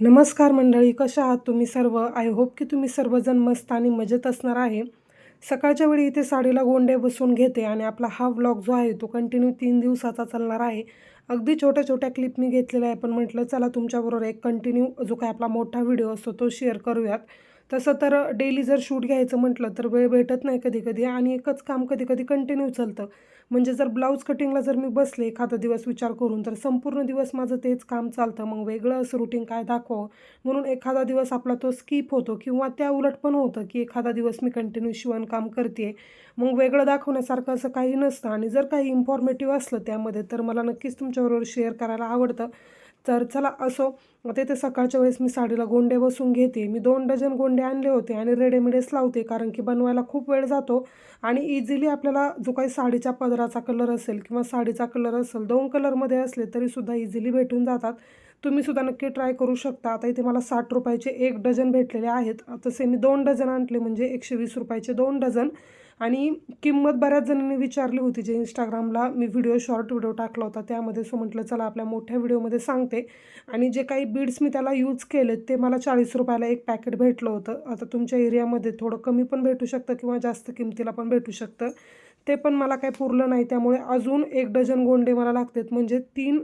नमस्कार मंडळी कशा आहात तुम्ही सर्व? आय होप की तुम्ही सर्वजण मस्त आणि मजेत असणार आहे. सकाळच्या वेळी इथे साडीला गोंडे बसून घेते आणि आपला हा व्लॉग जो आहे तो कंटिन्यू तीन दिवसाचा चालणार आहे. अगदी छोट्या छोट्या क्लिप मी घेतलेल्या आहे पण म्हटलं चला तुमच्याबरोबर एक कंटिन्यू जो काय आपला मोठा व्हिडिओ असतो तो शेअर करूयात. तसं तर डेली जर शूट घ्यायचं म्हटलं तर वेळ भेटत नाही कधी कधी आणि एकच काम कधी कधी कंटिन्यू चालतं. म्हणजे जर ब्लाऊज कटिंगला जर मी बसले एखादा दिवस विचार करून तर संपूर्ण दिवस माझं तेच काम चालतं. मग वेगळं असं रुटीन काय दाखवं म्हणून एखादा दिवस आपला तो स्किप होतो किंवा त्या उलट पण होतं की एखादा दिवस मी कंटिन्यू शिवणकाम करते मग वेगळं दाखवण्यासारखं असं काही नसतं आणि जर काही इन्फॉर्मेटिव्ह असलं त्यामध्ये तर मला नक्कीच तुमच्याबरोबर शेअर करायला आवडतं. तर चला असो ते सकाळच्या वेळेस मी साडीला गोंडे बसून घेते. मी दोन डझन गोंडे आणले होते आणि रेडीमेडच लावते कारण की बनवायला खूप वेळ जातो आणि इझिली आपल्याला जो काही साडीच्या पदराचा कलर असेल किंवा साडीचा कलर असेल दोन कलरमध्ये असले तरीसुद्धा इझिली भेटून जातात. तुम्हीसुद्धा नक्की ट्राय करू शकता. आता इथे मला साठ रुपयाचे एक डझन भेटलेले आहेत. तसे मी दोन डझन आणले म्हणजे एकशे वीस रुपयाचे दोन डझन. आणि किंमत बऱ्याच जणांनी विचारली होती जे इंस्टाग्रामला मी व्हिडिओ शॉर्ट व्हिडिओ टाकला होता. त्यामध्ये सो म्हटलं चला आपल्या मोठ्या व्हिडिओमध्ये सांगते. आणि जे काही बीड्स मी त्याला यूज केले ते मला चाळीस रुपयाला एक पॅकेट भेटलं होतं. आता तुमच्या एरियामध्ये थोडं कमी पण भेटू शकतं किंवा जास्त किमतीला पण भेटू शकतं. ते पण मला काही पुरलं नाही. त्यामुळे अजून एक डझन गोंडे मला लागतात. म्हणजे तीन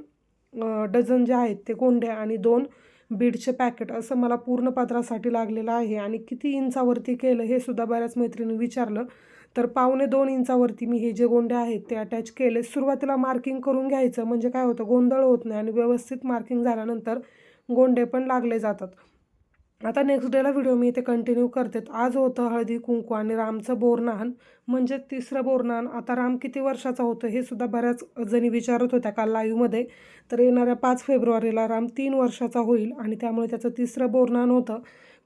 डझन जे आहेत ते गोंडे आणि दोन बीडचे पॅकेट असं मला पूर्ण पात्रासाठी लागलेलं आहे. आणि किती इंचावरती केलं हे सुद्धा बऱ्याच मैत्रिणी विचारलं. तर पावणे दोन इंचावरती मी हे जे गोंडे आहेत ते अटॅच केले. सुरुवातीला मार्किंग करून घ्यायचं म्हणजे काय होतं गोंधळ होत नाही आणि व्यवस्थित मार्किंग झाल्यानंतर गोंडे पण लागले जातात. आता नेक्स्ट डेला व्हिडिओ मी इथे कंटिन्यू करते. आज होतं हळदी कुंकू आणि रामचं बोरनान म्हणजे तिसरं बोरनान आता राम किती वर्षाचा होतं हे सुद्धा बऱ्याच जणी विचारत होत्या काल लाईव्हमध्ये तर येणाऱ्या पाच फेब्रुवारीला राम तीन वर्षाचा होईल आणि त्यामुळे त्याचं तिसरं बोरनान होतं.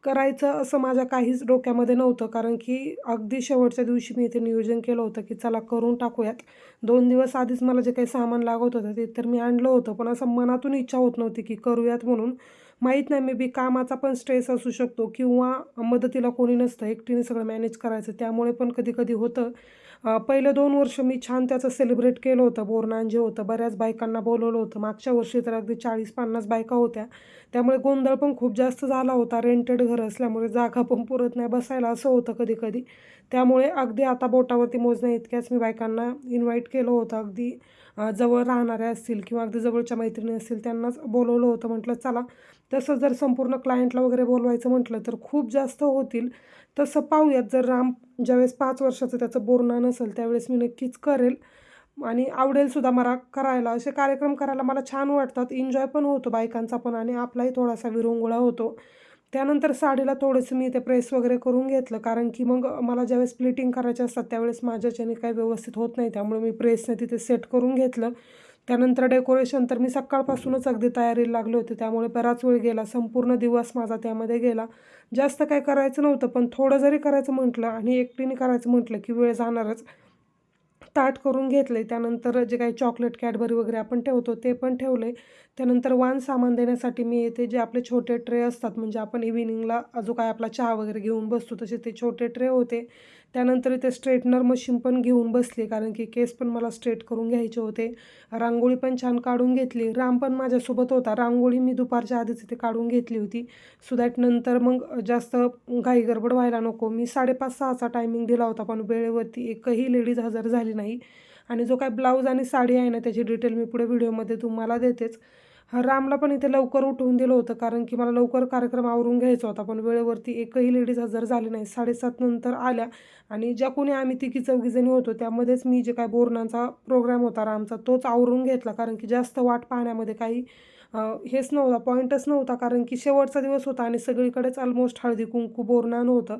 करायचं असं माझ्या काहीच डोक्यामध्ये नव्हतं. कारण की अगदी शेवटच्या दिवशी मी इथे नियोजन केलं होतं की चला करून टाकूयात. दोन दिवस आधीच मला जे काही सामान लागत होतं ते तर मी आणलं होतं. पण असं मनातून इच्छा होत नव्हती की करूयात म्हणून. माहीत नाही मे बी कामाचा पण स्ट्रेस असू शकतो किंवा मदतीला कोणी नसतं. एकटीने सगळं मॅनेज करायचं त्यामुळे पण कधी कधी होतं. पहिलं दोन वर्ष मी छान त्याचं सेलिब्रेट केलं होतं. बोरनान जे होतं बऱ्याच बायकांना बोलवलं होतं. मागच्या वर्षी तर अगदी चाळीस पन्नास बायका होत्या. त्यामुळे गोंधळ पण खूप जास्त झाला होता. रेंटेड घर असल्यामुळे जागा पण पुरत नाही बसायला असं होतं कधी कधी त्यामुळे अगदी आता बोटावरती मोजण्या इतक्याच मी बायकांना इन्व्हाइट केलं होतं. अगदी जवळ राहणाऱ्या असतील किंवा अगदी जवळच्या मैत्रिणी असतील त्यांनाच बोलवलं होतं. म्हटलं चला तसं जर संपूर्ण क्लायंटला वगैरे बोलवायचं म्हटलं तर खूप जास्त होतील. तसं पाहूयात. जर राम ज्यावेळेस पाच वर्षाचं त्याचं बोरणं नसेल त्यावेळेस मी नक्कीच करेल. आणि आवडेलसुद्धा मला करायला. असे कार्यक्रम करायला मला छान वाटतात. एन्जॉय पण होतो बायकांचा पण आणि आपलाही थोडासा विरंगुळा होतो. त्यानंतर साडीला थोडंसं मी ते प्रेस वगैरे करून घेतलं. कारण की मग मला ज्यावेळेस प्लेटिंग करायचे असतात त्यावेळेस माझ्याच्याने काही व्यवस्थित होत नाही. त्यामुळे मी प्रेसने तिथे सेट करून घेतलं. त्यानंतर डेकोरेशन तर मी सकाळपासूनच अगदी तयारीला लागले होते त्यामुळे बराच वेळ गेला संपूर्ण दिवस माझा त्यामध्ये गेला. जास्त काय करायचं नव्हतं पण थोडं जरी करायचं म्हटलं आणि एकटीने करायचं म्हटलं की वेळ जाणारच ताट करून घेतले त्यानंतर जे काही चॉकलेट कॅडबरी वगैरे आपण ठेवतो ते पण ठेवले त्यानंतर वान सामान देण्यासाठी मी येते जे आपले छोटे ट्रे असतात म्हणजे आपण इव्हिनिंगला जो काय आपला चहा वगैरे घेऊन बसतो तसे ते छोटे ट्रे होते. त्यानंतर इथे स्ट्रेटनर मशीन पण घेऊन बसली कारण की केस पण मला स्ट्रेट करून घ्यायचे होते. रांगोळी पण छान काढून घेतली. राम पण माझ्यासोबत होता. रांगोळी मी दुपारच्या आधीच इथे काढून घेतली होती. सो दॅट नंतर मग जास्त घाई गडबड व्हायला नको. मी साडेपाच सहाचा टायमिंग दिला होता पण वेळेवरती एकही लेडीज हजर झाली नाही. आणि जो काय ब्लाऊज आणि साडी आहे ना त्याची डिटेल मी पुढे व्हिडिओमध्ये तुम्हाला देतेच. रामला पण इथे लवकर उठवून दिलं होतं कारण की मला लवकर कार्यक्रम आवरून घ्यायचा होता. पण वेळेवरती एकही लेडीज हजर झाली नाही. साडेसात नंतर आल्या आणि ज्या कोणी आम्ही तिघी चौघीजणी होतो त्यामध्येच मी जे काय बोरणांचा प्रोग्राम होता रामचा तोच आवरून घेतला. कारण की जास्त वाट पाहण्यामध्ये काही हेच नव्हता पॉईंटच नव्हता. कारण की शेवटचा दिवस होता आणि सगळीकडेच ऑलमोस्ट हळदी कुंकू बोरनान होतं.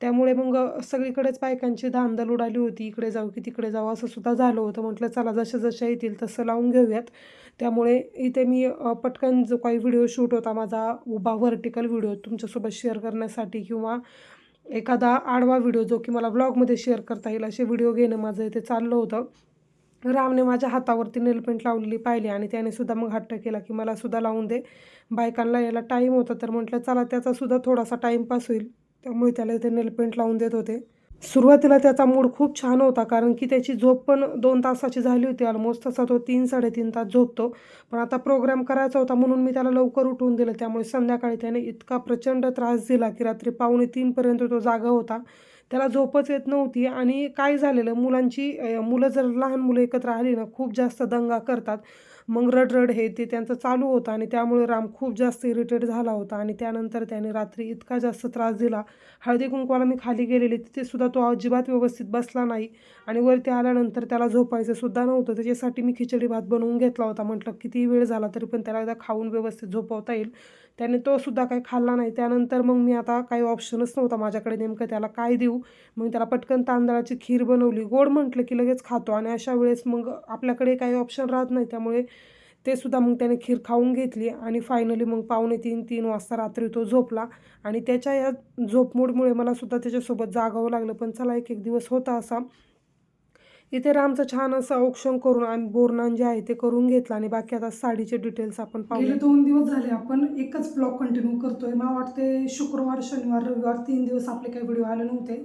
त्यामुळे मग सगळीकडेच बायकांची धांदल उडाली होती. इकडे जाऊ की तिकडे जाऊ असं सुद्धा झालं होतं. म्हटलं चला जसे जसे येतील तसं लावून घेऊयात. त्यामुळे इथे मी पटकन जो काही व्हिडिओ शूट होता माझा उभा व्हर्टिकल व्हिडिओ तुमच्यासोबत शेअर करण्यासाठी किंवा एखादा आडवा व्हिडिओ जो की मला व्लॉगमध्ये शेअर करता येईल असे व्हिडिओ घेणं माझं इथे चाललं होतं. रामने माझ्या हातावरती नेलपेंट लावलेली पाहिली आणि त्याने सुद्धा मग हट्ट केला की मला सुद्धा लावून दे. बायकांना यायला टाईम होता तर म्हटलं चला त्याचा सुद्धा थोडासा टाईमपास होईल. त्यामुळे त्याला इथे नेलपेंट लावून देत होते. सुरुवातीला त्याचा मूड खूप छान होता कारण की त्याची झोप पण दोन तासाची झाली होती ऑलमोस्ट तसा तो तीन साडेतीन तास झोपतो. पण आता प्रोग्राम करायचा होता म्हणून मी त्याला लवकर उठवून दिलं. त्यामुळे संध्याकाळी त्याने इतका प्रचंड त्रास दिला की रात्री पावणे तीनपर्यंत तो जागा होता. त्याला झोपच येत नव्हती आणि काय झालेलं मुलांची मुलं जर लहान मुलं एकत्र आली ना खूप जास्त दंगा करतात. मग रडरड हे ते त्यांचं चालू होतं आणि त्यामुळे राम खूप जास्त इरिटेट झाला होता आणि त्यानंतर त्याने रात्री इतका जास्त त्रास दिला. हळदी कुंकवाला मी खाली गेलेली तिथेसुद्धा तो अजिबात व्यवस्थित बसला नाही आणि वरती आल्यानंतर त्याला झोपायचं सुद्धा नव्हतं. त्याच्यासाठी मी खिचडी भात बनवून घेतला होता. म्हटलं किती वेळ झाला तरी पण त्याला एकदा खाऊन व्यवस्थित झोपवता येईल. त्याने तो सुद्धा काही खाल्ला नाही. त्यानंतर मग मी आता काही ऑप्शनच नव्हता माझ्याकडे. नेमकं त्याला काय देऊ? मग त्याला पटकन तांदळाची खीर बनवली. गोड म्हटलं की लगेच खातो आणि अशा वेळेस मग आपल्याकडे काही ऑप्शन राहत नाही. त्यामुळे ते सुद्धा मग त्याने खीर खाऊन घेतली आणि फायनली मग पावणे तीन तीन वाजता रात्री तो झोपला. आणि त्याच्या या झोपमोडमुळे मला सुद्धा त्याच्यासोबत जागावं लागलं. पण चला एक एक दिवस होता असा. इथे रामचं छान असं औक्षण करून आम्ही बोरणान जे आहे ते करून घेतलं आणि बाकी आता साडीचे डिटेल्स आपण पाहू. गेले दोन दिवस झाले आपण एकच ब्लॉग कंटिन्यू करतोय. मला वाटते शुक्रवार शनिवार रविवार तीन दिवस आपले काही व्हिडिओ आले नव्हते.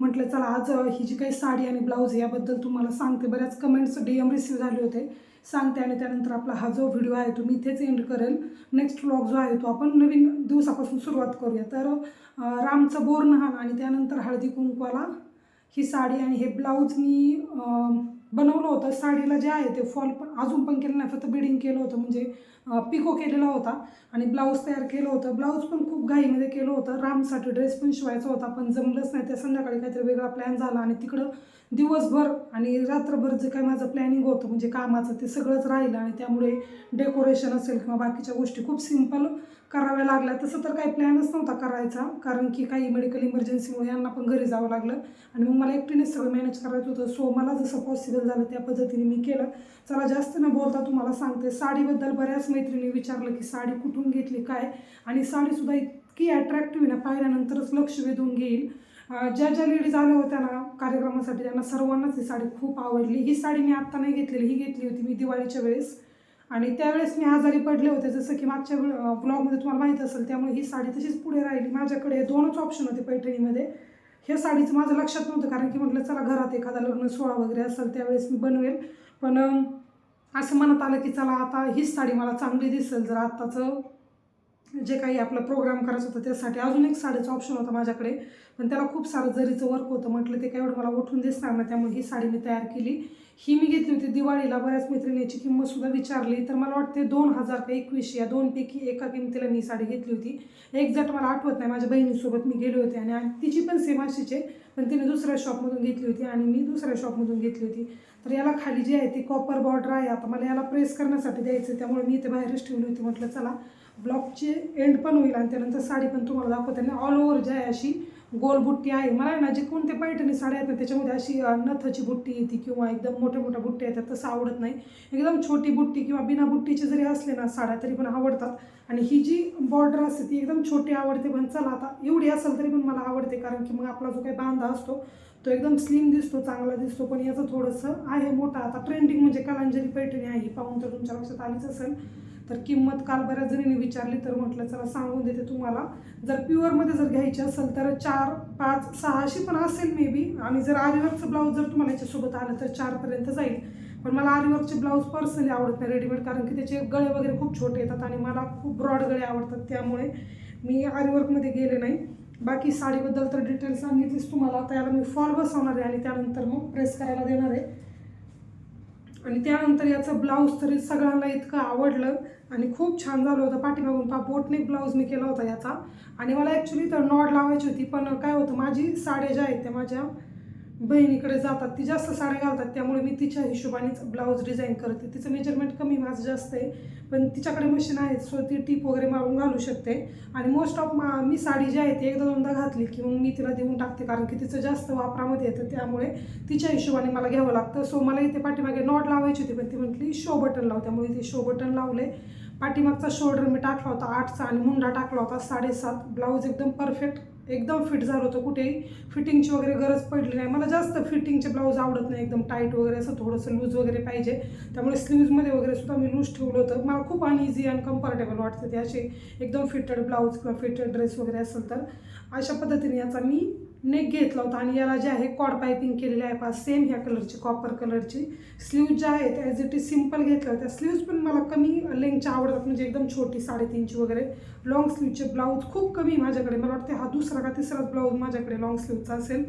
म्हटलं चला आज ही जी काही साडी आणि ब्लाऊज याबद्दल तुम्हाला सांगते. बऱ्याच कमेंट्स डी एम रिसीव झाले होते. सांगते आणि त्यानंतर आपला हा जो व्हिडिओ आहे तो मी इथेच एंड करेल. नेक्स्ट व्लॉग जो आहे तो आपण नवीन दिवसापासून सुरुवात करूया. तर रामचं रामचं बोरनहाण आणि त्यानंतर हळदी कुंकवाला ही साडी आणि हे ब्लाऊज मी बनवलं होतं. साडीला जे आहे ते फॉल अजून पण केलं नाही. फक्त बिडिंग केलं होतं. म्हणजे पिको केलेला होता आणि ब्लाऊज तयार केलं होतं. ब्लाऊज पण खूप घाईमध्ये केलं होतं. रामसाठी ड्रेस पण शिवायचा होता पण जमलंच नाही. त्या संध्याकाळी काहीतरी वेगळा प्लॅन झाला आणि तिकडं दिवसभर आणि रात्रभर जे काही माझं प्लॅनिंग होतं म्हणजे कामाचं ते सगळंच राहिलं आणि त्यामुळे डेकोरेशन असेल किंवा बाकीच्या गोष्टी खूप सिंपल कराव्या लागल्या. तसं तर काही प्लॅनच नव्हता करायचा कारण की काही मेडिकल इमर्जन्सीमुळे यांना पण घरी जावं लागलं. आणि मग मला एकटीनेच सगळं मॅनेज करायचं होतं. सो मला जसं पॉसिबल झालं त्या पद्धतीने मी केलं. चला जास्त न बोलता तुम्हाला सांगते साडीबद्दल बऱ्याच मैत्रिणी विचारलं की साडी कुठून घेतली काय? आणि साडीसुद्धा इतकी अट्रॅक्टिव्ह ना पाहिल्यानंतरच लक्ष वेधून घेईल. ज्या ज्या लेडीज आल्या होत्या ना कार्यक्रमासाठी त्यांना सर्वांनाच ही साडी खूप आवडली. ही साडी मी आत्ता नाही घेतलेली ही घेतली होती मी दिवाळीच्या वेळेस. आणि त्यावेळेस मी आजारी पडले होते जसं की मागच्या ब्लॉगमध्ये तुम्हाला माहीत असेल त्यामुळे ही साडी तशीच पुढे राहिली. माझ्याकडे दोनच ऑप्शन होते पैठणीमध्ये. ह्या साडीचं माझं लक्षात नव्हतं कारण की म्हटलं चला घरात एखादा लग्न सोहळा वगैरे असेल त्यावेळेस मी बनवेल. पण असं म्हणत आलं की चला आता हीच साडी मला चांगली दिसेल जर आत्ताचं जे काही आपलं प्रोग्राम करायचं होतं त्यासाठी अजून एक साडीचं ऑप्शन होतं माझ्याकडे. पण त्याला खूप सारं जरीचं वर्क होतं म्हटलं ते काय एवढं मला उठून दिसणार नाही. त्यामुळे ही साडी मी तयार केली. ही मी घेतली होती दिवाळीला. बऱ्याच मैत्रिणीची किंमतसुद्धा विचारली. तर मला वाटते दोन हजार का एकवीस या दोनपैकी एका किमतीला मी ही साडी घेतली होती. एक्झॅक्ट मला आठवत नाही. माझ्या बहिणीसोबत मी गेले होते आणि आणि तिची पण सेम अशीच आहे. पण तिने दुसऱ्या शॉपमधून घेतली होती आणि मी दुसऱ्या शॉपमधून घेतली होती. तर याला खाली जी आहे ती कॉपर बॉर्डर आहे. आता मला याला प्रेस करण्यासाठी द्यायचं आहे त्यामुळे मी इथे बाहेरच ठेवली होती. म्हटलं चला ब्लॉकचे एंड पण होईल आणि त्यानंतर साडी पण तुम्हाला दाखवते. आणि ऑल ओव्हर जी आहे अशी गोल बुट्टी आहे. मला आहे ना जे कोणते पैठणी साड्या आहेत ना त्याच्यामध्ये अशी नथाची नथची बुट्टी येते किंवा एकदम मोठ्या मोठ्या बुट्टी येतात तसं आवडत नाही. एकदम छोटी बुट्टी किंवा बिना बुट्टीचे जरी असले ना साड्या तरी पण आवडतात. आणि ही जी बॉर्डर असते ती एकदम छोटी आवडते पण चला आता एवढी असेल तरी पण मला आवडते कारण की मग आपला जो काही बांधा असतो तो एकदम स्लिम दिसतो चांगला दिसतो पण याचं थोडंसं आहे मोठा. आता ट्रेंडिंग म्हणजे कलांजली पैठणी आहे ही पाहून तर तुमच्या लक्षात आलीच असेल. तर किंमत काल बऱ्याच जणींनी विचारली तर म्हटलं चला सांगून देते तुम्हाला. जर प्युअरमध्ये जर घ्यायची असेल तर चार पाच सहाशे पण असेल मे बी आणि जर आरीवर्कचं ब्लाऊज जर तुम्हाला याच्यासोबत आलं तर चारपर्यंत जाईल. पण मला आरीवर्कचे ब्लाऊज पर्सनली आवडत नाही रेडीमेड कारण की त्याचे गळे वगैरे खूप छोटे येतात आणि मला खूप ब्रॉड गळे आवडतात. त्यामुळे मी आरीवर्कमध्ये गेले नाही. बाकी साडीबद्दल तर डिटेल्स सांगितलीच तुम्हाला. त्याला मी फॉल बसवणार आहे आणि त्यानंतर मग प्रेस करायला देणार आहे. आणि त्यानंतर याचं ब्लाऊज तरी सगळ्यांना इतकं आवडलं आणि खूप छान झालं होतं पाठीमागून. पा बोटनेक ब्लाऊज मी केला होता याचा. आणि मला ॲक्च्युली तर नॉड लावायची होती पण काय होतं माझी साड्या ज्या आहेत त्या माझ्या बहिणीकडे जातात ती जास्त साड्या घालतात त्यामुळे मी तिच्या हिशोबानेच ब्लाऊज डिझाईन करते. तिचं मेजरमेंट कमी माझं जास्त आहे. पण तिच्याकडे मशीन आहे सो ती टीप वगैरे मारून घालू शकते. आणि मोस्ट ऑफ मा मी साडी जी आहे ती एकदा दोनदा घातली की मग मी तिला देऊन टाकते कारण की तिचं जास्त वापरामध्ये येतं त्यामुळे तिच्या हिशोबाने मला घ्यावं लागतं. सो मला इथे पाठीमागे नॉट लावायची होती पण ती म्हटली शो बटन लाव. त्यामुळे इथे शो बटन लावले. पाठीमागचा शोल्डर मी टाकला होता आठचा आणि मुंडा टाकला होता साडेसात. ब्लाऊज एकदम परफेक्ट एकदम फिट झालं होतं कुठेही. फिटिंगची वगैरे गरज पडली नाही. मला जास्त फिटिंगचे ब्लाऊज आवडत नाही. एकदम टाईट वगैरे असं थोडंसं लूज वगैरे पाहिजे. त्यामुळे स्लीव्जमध्ये वगैरे सुद्धा मी लूज ठेवलं होतं. मला खूप अनइझी आणि कम्फर्टेबल वाटतं ते असे एकदम फिटेड ब्लाऊज किंवा फिटेड ड्रेस वगैरे असेल तर. अशा पद्धतीने याचा मी नेक घेतला होता आणि याला जे आहे कॉड पायपिंग केलेली आहे पा सेम ह्या कलरची कॉपर कलरची स्लीव्ज ज्या आहेत ॲज इट इज सिंपल घेतल्या होत्या स्लीव्ज पण मला कमी लेंगच्या आवडतात म्हणजे एकदम छोटी साडेतीनची वगैरे. लॉंग स्लीवचे ब्लाऊज खूप कमी माझ्याकडे. मला वाटते हा दुसरा का तिसराच ब्लाऊज माझ्याकडे लॉंग स्लीवचा असेल.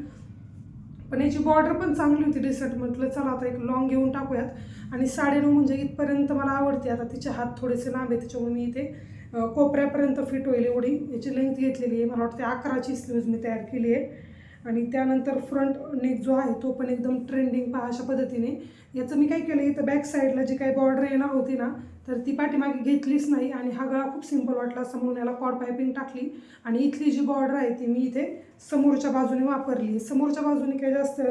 पण याची बॉर्डर पण चांगली होती डिसेंट म्हटलं चला आता एक लॉंग घेऊन टाकूयात. आणि साडेनऊ म्हणजे इथपर्यंत मला आवडते. आता तिचे हात थोडेसे लांब आहे त्याच्यामुळे मी इथे कोपऱ्यापर्यंत फिट होईल एवढी. याची लेंथ घेतलेली आहे. मला वाटते अकराची स्लीव्ज मी तयार केली आहे. आणि त्यानंतर फ्रंट नेक जो आहे तो पण एकदम ट्रेंडिंग पहा अशा पद्धतीने. याचं मी काय केलं इथं बॅक साईडला जी काही बॉर्डर येणार होती ना तर ती पाठीमागे घेतलीच नाही. आणि हा गळा खूप सिंपल वाटला. असं म्हणून याला कॉड पायपिंग टाकली. आणि इथली जी बॉर्डर आहे ती मी इथे समोरच्या बाजूने वापरली. समोरच्या बाजूने काही जास्त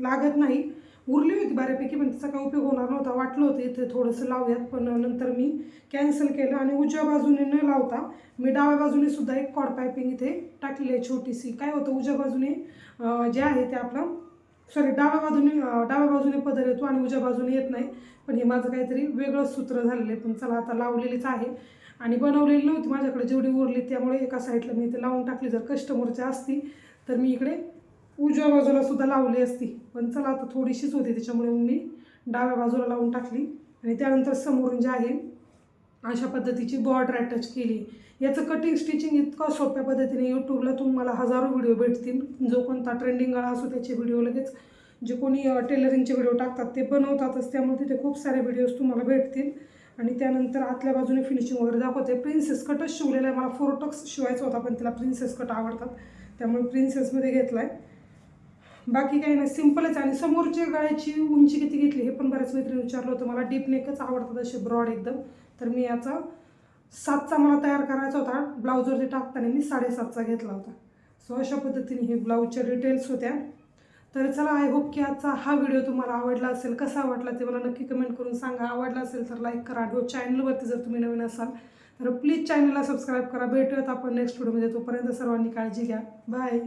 लागत नाही. उरली होती बऱ्यापैकी पण तिचा काय उपयोग होणार नव्हता. वाटलं होतं इथे थोडंसं लावूयात पण नंतर मी कॅन्सल केलं आणि उजव्या बाजूने न लावता मी डाव्या बाजूने सुद्धा एक कॉड पायपिंग इथे टाकलेली आहे छोटीशी. काय होतं उजव्या बाजूने जे आहे ते आपलं सॉरी डाव्या बाजूने डाव्या बाजूने पदर येतो आणि उजव्या बाजूने येत नाही. पण हे माझं काहीतरी वेगळंच सूत्र झालेलं आहे पण चला आता लावलेलीच आहे. आणि बनवलेली नव्हती माझ्याकडे जेवढी उरली त्यामुळे एका साईडला मी इथे लावून टाकली. जर कस्टमरच्या असती तर मी इकडे उजव्या बाजूला सुद्धा लावली असती. पण चला आता थोडीशीच होती त्याच्यामुळे मी डाव्या बाजूला लावून टाकली. आणि त्यानंतर समोरून जे आहे अशा पद्धतीची बॉर्डर अटॅच केली. याचं कटिंग स्टिचिंग इतकं सोप्या पद्धतीने यूट्यूबला तुम्हाला हजारो व्हिडिओ भेटतील. जो कोणता ट्रेंडिंग गळा असो त्याचे व्हिडिओ लगेच जे कोणी टेलरिंगचे व्हिडिओ टाकतात ते बनवतातच. त्यामुळे तिथे खूप सारे व्हिडिओज तुम्हाला भेटतील. आणि त्यानंतर आतल्या बाजूने फिनिशिंग वगैरे दाखवते. प्रिन्सेस कटच शिवलेला आहे. मला फोरोटक्स शिवायचा होता पण तिला प्रिन्सेस कट आवडतात. त्यामुळे प्रिन्सेसमध्ये घेतला आहे बाकी काही नाही सिम्पलच आहे. आणि समोरच्या गळ्याची उंची किती घेतली हे पण बऱ्याच मैत्रिणी विचारलं होतं. मला डीप नेकच आवडतात असे ब्रॉड एकदम. तर मी याचा सातचा मला तयार करायचा होता. ब्लाऊजवरती टाकताना मी साडेसातचा घेतला होता. सो अशा पद्धतीने हे ब्लाऊजच्या डिटेल्स होत्या. तर चला आय होप की आजचा हा व्हिडिओ तुम्हाला आवडला असेल कसा वाटला ते मला नक्की कमेंट करून सांगा. आवडला असेल तर लाईक करा. आणि चॅनलवरती जर तुम्ही नवीन असाल तर प्लीज चॅनलला सबस्क्राईब करा. भेटूयात आपण नेक्स्ट व्हिडिओमध्ये तोपर्यंत सर्वांनी काळजी घ्या. बाय